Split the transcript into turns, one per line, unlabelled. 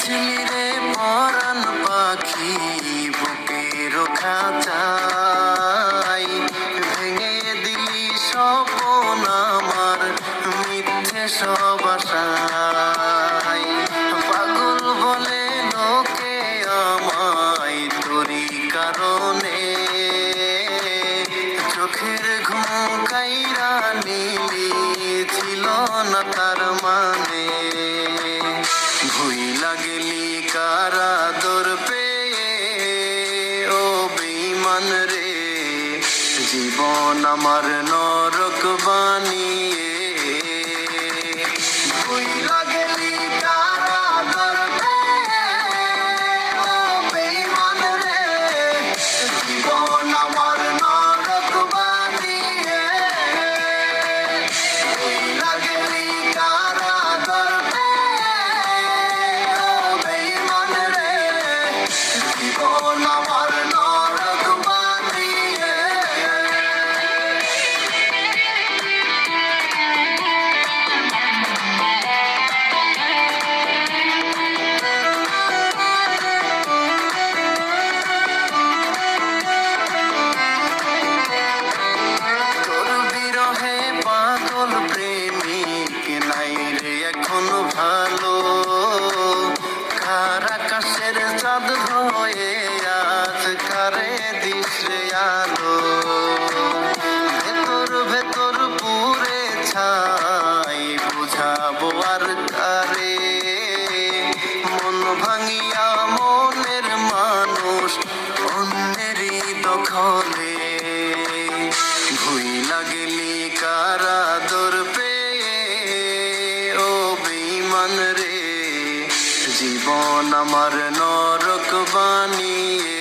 গেছিলি রে পরাণ পাখি বুকের খাঁচাই ভেঙে দিলি স্বপন আমার মিথ্যে সব আশাই পাগল বলে লোকে আমায় তোরই কারণে। চোখের ঘুম কাইরা নিলি ছিল না তার মা। আমার নরক আলো কারাকাশের চাঁদ হয়ে আজ কারে দিশে আলো। ভেতর ভেতর পুরে ছাই, বুঝাবো আর কারে। মন ভাঙিয়া মনের মানুষ অন্যেরই দখলে। ভুই লাগলি কারা জীবন আমার নরক বানিয়ে